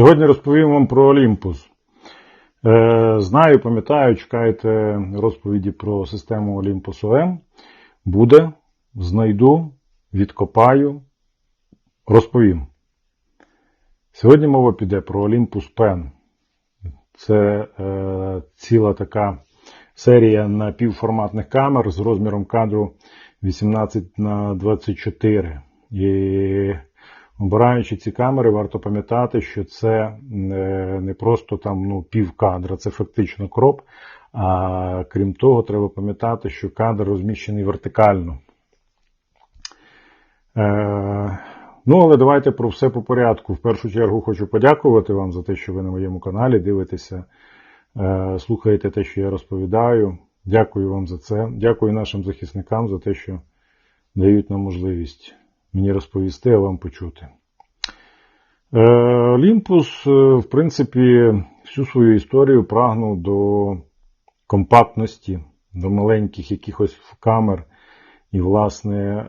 Сьогодні розповім вам про Olympus. Е, знаю, пам'ятаю, чекаєте розповіді про систему Olympus OM. Буде, знайду, відкопаю, розповім. Сьогодні мова піде про Olympus Pen. Це е, ціла така серія напівформатних камер з розміром кадру 18 на 24. І Обираючи ці камери, варто пам'ятати, що це не просто там ну, пів кадра, це фактично кроп. А крім того, треба пам'ятати, що кадр розміщений вертикально. Е, ну, але давайте про все по порядку. В першу чергу хочу подякувати вам за те, що ви на моєму каналі дивитеся, е, слухаєте те, що я розповідаю. Дякую вам за це. Дякую нашим захисникам за те, що дають нам можливість мені розповісти, а вам почути. Олімпус, в принципі, всю свою історію прагнув до компактності, до маленьких якихось камер. І, власне, е,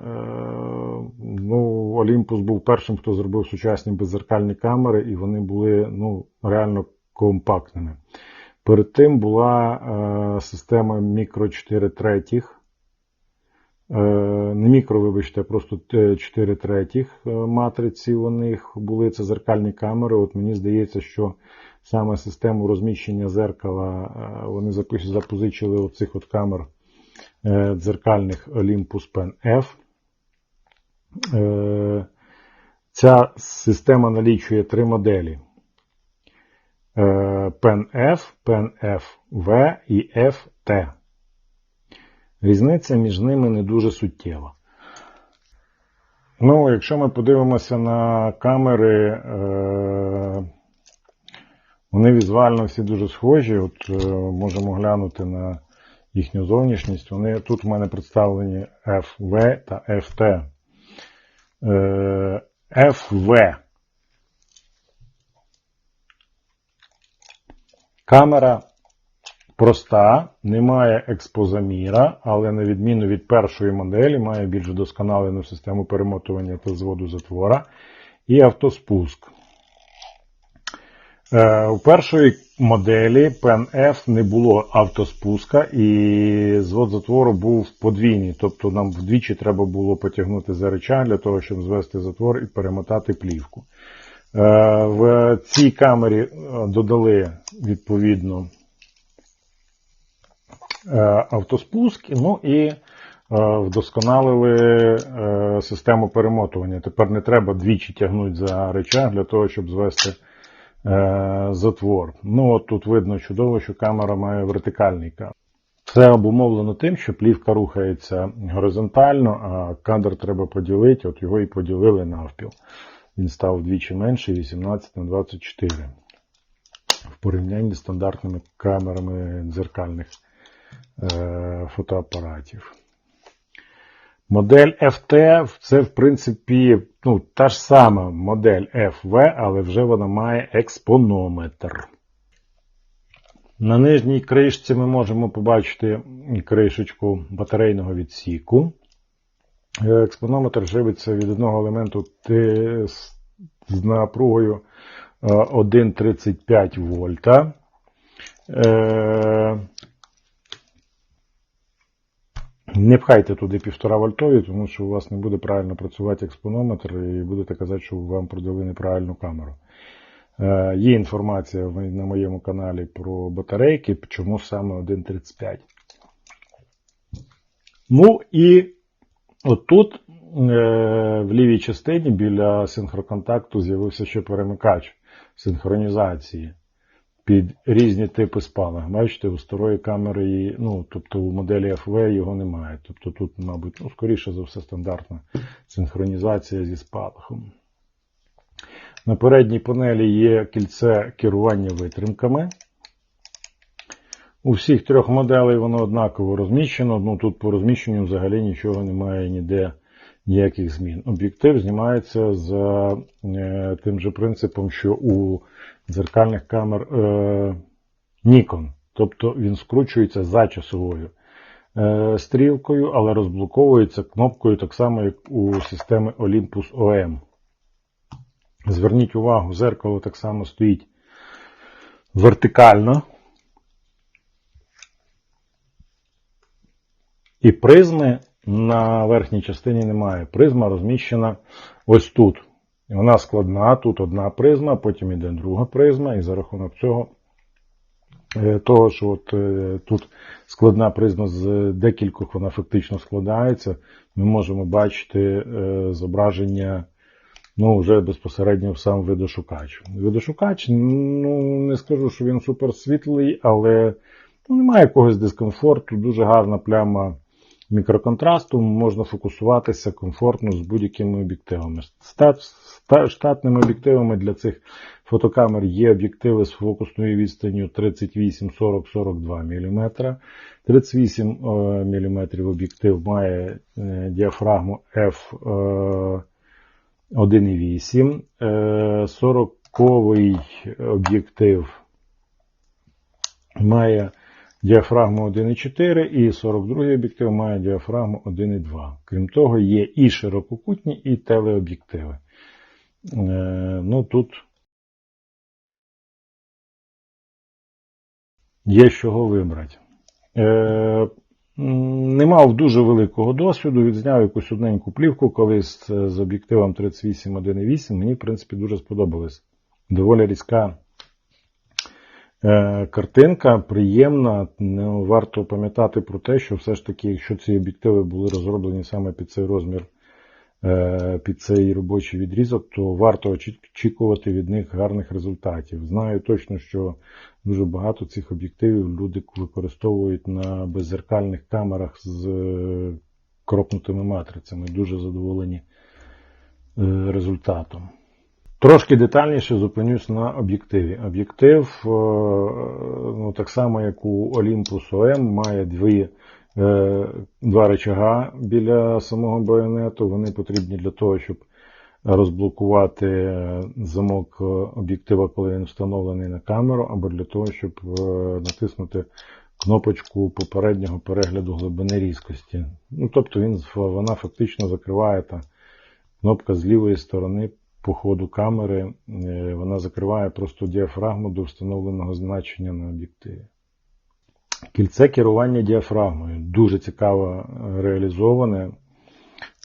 ну, Олімпус був першим, хто зробив сучасні беззеркальні камери, і вони були ну, реально компактними. Перед тим була е, система Micro 4 третіх. Е, не мікро, вибачте, просто 4 третіх е, матриці у них були це зеркальні камери. От мені здається, що саме систему розміщення зеркала е, вони запозичили оцих от камер дзеркальних Olympus Pen F. Ця система налічує три моделі. Pen F, Pen F-V і FT. Різниця між ними не дуже суттєва. Ну, якщо ми подивимося на камери, е, вони візуально всі дуже схожі. От е, можемо глянути на їхню зовнішність. Вони тут в мене представлені FV та FT. Е, FV. Камера проста, не має експозаміра, але на відміну від першої моделі, має більш досконалену систему перемотування та зводу затвора і автоспуск. Е, у першої моделі Pen F не було автоспуска і звод затвору був подвійний, тобто нам вдвічі треба було потягнути за реча для того, щоб звести затвор і перемотати плівку. Е, в цій камері е, додали відповідно автоспуск, ну і е, вдосконалили е, систему перемотування. Тепер не треба двічі тягнути за речах для того, щоб звести затвор. Ну от Тут видно чудово, що камера має вертикальний кадр. Це обумовлено тим, що плівка рухається горизонтально, а кадр треба поділити, от його і поділили навпіл. Він став вдвічі менший 18 на 24 в порівнянні з стандартними камерами дзеркальних Е, фотоапаратів. Модель FT це, в принципі, ну, та ж сама модель FV, але вже вона має експонометр. На нижній кришці ми можемо побачити кришечку батарейного відсіку. Е, експонометр живиться від одного елементу з напругою 1,35 е, вольта. Не пхайте туди 1,5 вольтові, тому що у вас не буде правильно працювати експонометр і будете казати, що вам продали неправильну камеру. Е, Є інформація на моєму каналі про батарейки, чому саме 1.35. Ну і отут е, в лівій частині біля синхроконтакту з'явився ще перемикач синхронізації під різні типи спалах. Бачите, у старої камери, ну, тобто у моделі FV його немає. Тобто тут, мабуть, ну, скоріше за все, стандартна синхронізація зі спалахом. На передній панелі є кільце керування витримками. У всіх трьох моделей воно однаково розміщено. Ну, Тут по розміщенню взагалі нічого немає ніде ніяких змін. Об'єктив знімається за е, тим же принципом, що у дзеркальних камер е, Nikon. Тобто він скручується за часовою е, стрілкою, але розблоковується кнопкою так само, як у системи Olympus OM. Зверніть увагу, зеркало так само стоїть вертикально. І призми на верхній частині немає. Призма розміщена ось тут. Вона складна, тут одна призма, потім йде друга призма, і за рахунок цього, е, того, що от е, тут складна призма з декількох, вона фактично складається, ми можемо бачити е, зображення ну, вже безпосередньо в сам видошукач. Видошукач, ну, не скажу, що він суперсвітлий, але ну, немає якогось дискомфорту, дуже гарна пляма мікроконтрасту, можна фокусуватися комфортно з будь-якими об'єктивами. Штатними об'єктивами для цих фотокамер є об'єктиви з фокусною відстанню 38-40-42 мм. 38 мм об'єктив має е, діафрагму F е, 1,8. Е, 40-ковий об'єктив має діафрагму 1,4 і 42 об'єктив має діафрагму 1,2. Крім того, є і ширококутні, і телеоб'єктиви. Е, Ну, тут є з чого вибрати. Е, Не мав дуже великого досвіду, відзняв якусь одненьку плівку колись з, об'єктивом 38-1,8. Мені, в принципі, дуже сподобалось. Доволі різка картинка, приємна. Варто пам'ятати про те, що все ж таки, якщо ці об'єктиви були розроблені саме під цей розмір, е, під цей робочий відрізок, то варто очікувати від них гарних результатів. Знаю точно, що дуже багато цих об'єктивів люди використовують на беззеркальних камерах з е, кропнутими матрицями. Дуже задоволені е, результатом. Трошки детальніше зупинюсь на об'єктиві. Об'єктив, е, ну, так само як у Olympus OM, має дві, е, два рычага біля самого байонету. Вони потрібні для того, щоб розблокувати замок об'єктива, коли він встановлений на камеру, або для того, щоб е, натиснути кнопочку попереднього перегляду глибини різкості. Ну, тобто він, вона фактично закриває та кнопка з лівої сторони по ходу камери, е, вона закриває просто діафрагму до встановленого значення на об'єктиві. Кільце керування діафрагмою дуже цікаво е, реалізоване.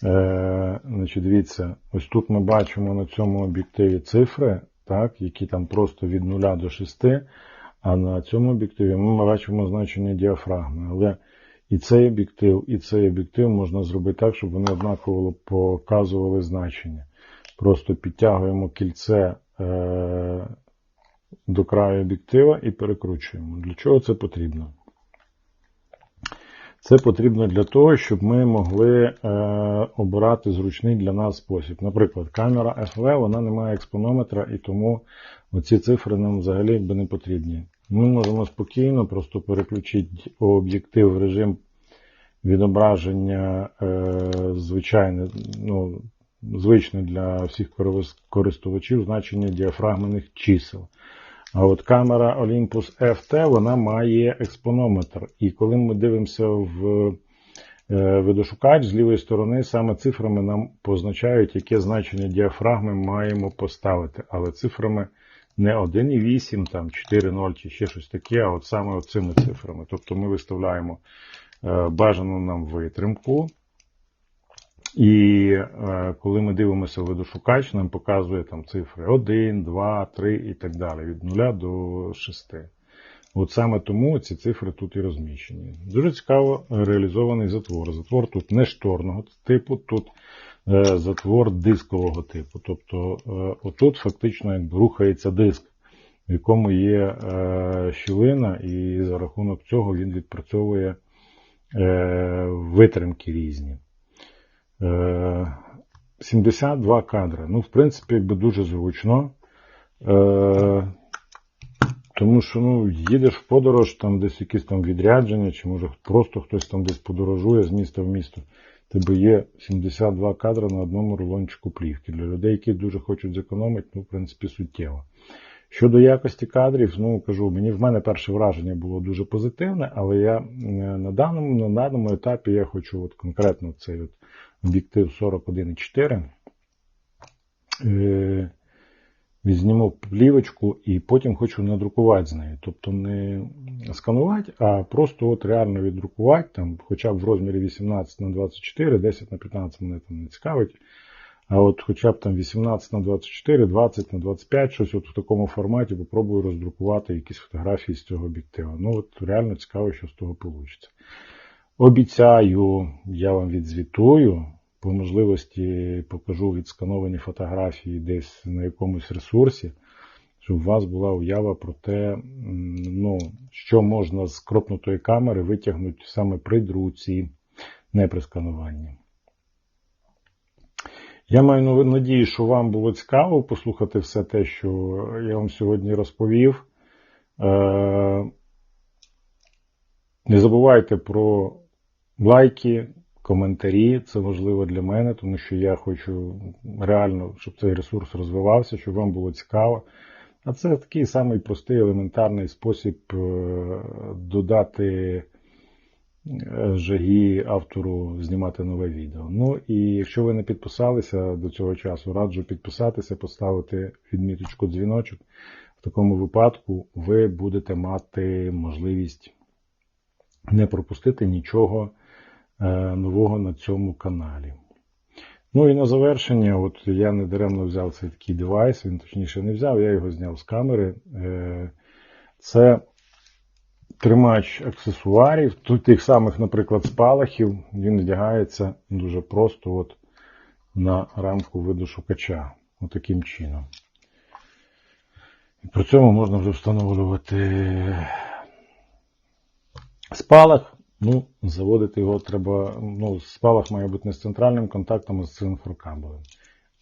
Е, значить, Дивіться, ось тут ми бачимо на цьому об'єктиві цифри, так, які там просто від 0 до 6, а на цьому об'єктиві ми бачимо значення діафрагми. Але і цей об'єктив, і цей об'єктив можна зробити так, щоб вони однаково показували значення. Просто підтягуємо кільце е, до краю об'єктива і перекручуємо. Для чого це потрібно? Це потрібно для того, щоб ми могли е, обирати зручний для нас спосіб. Наприклад, камера FV вона не має експонометра, і тому оці цифри нам взагалі якби не потрібні. Ми можемо спокійно просто переключити об'єктив в режим відображення е, звичайне, ну, звичне для всіх користувачів значення діафрагмених чисел. А от камера Olympus FT вона має експонометр. І коли ми дивимося в е, видошукач з лівої сторони, саме цифрами нам позначають, яке значення діафрагми маємо поставити. Але цифрами не 1,8, там 4,0 чи ще щось таке, а от саме цими цифрами. Тобто ми виставляємо е, бажану нам витримку. І е, коли ми дивимося видошукач, нам показує там цифри 1, 2, 3 і так далі, від 0 до 6. От саме тому ці цифри тут і розміщені. Дуже цікаво реалізований затвор. Затвор тут не шторного типу, тут е, затвор дискового типу. Тобто е, отут фактично рухається диск, в якому є щілина, і за рахунок цього він відпрацьовує витримки різні. 72 кадри. Ну, в принципі, якби дуже зручно. Е, тому що ну, їдеш в подорож, там десь якісь там відрядження, чи може просто хтось там десь подорожує з міста в місто. Тебе є 72 кадри на одному рулончику плівки. Для людей, які дуже хочуть зекономити, ну, в принципі, суттєво. Щодо якості кадрів, ну кажу, мені в мене перше враження було дуже позитивне, але я на даному на даному етапі я хочу от конкретно цей от об'єктив 41,4. Е, Візьмемо плівочку і потім хочу надрукувати з нею. Тобто не сканувати, а просто от реально віддрукувати, там, хоча б в розмірі 18 на 24, 10 на 15 мене там не цікавить. А от хоча б там 18 на 24, 20 на 25, щось от в такому форматі попробую роздрукувати якісь фотографії з цього об'єктива. Ну от реально цікаво, що з того вийде. Обіцяю, я вам відзвітую. По можливості покажу відскановані фотографії десь на якомусь ресурсі, щоб у вас була уява про те, ну, що можна з кропнутої камери витягнути саме при друці, не при скануванні. Я маю надію, що вам було цікаво послухати все те, що я вам сьогодні розповів. Е, Не забувайте про лайки, коментарі. Це важливо для мене, тому що я хочу реально, щоб цей ресурс розвивався, щоб вам було цікаво. А це такий самий простий, елементарний спосіб е, додати е, жаги автору знімати нове відео. Ну і якщо ви не підписалися до цього часу, раджу підписатися, поставити відміточку дзвіночок. В такому випадку ви будете мати можливість не пропустити нічого нового на цьому каналі. Ну і на завершення, от я не даремно взяв цей такий девайс, він точніше не взяв, я його зняв з камери. Е, Це тримач аксесуарів, тут тих самих, наприклад, спалахів, він вдягається дуже просто от на рамку видошукача. Отаким чином. І при цьому можна вже встановлювати спалах. Ну, заводити його треба. Ну, спалах має бути не з центральним контактом, а з інфракабелем.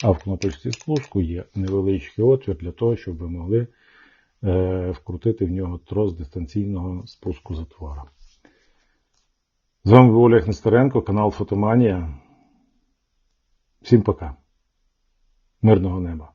А в кнопочці спуску є невеличкий отвір для того, щоб ви могли е, вкрутити в нього трос дистанційного спуску затвора. З вами був Олег Нестеренко, канал Фотоманія. Всім пока. Мирного неба.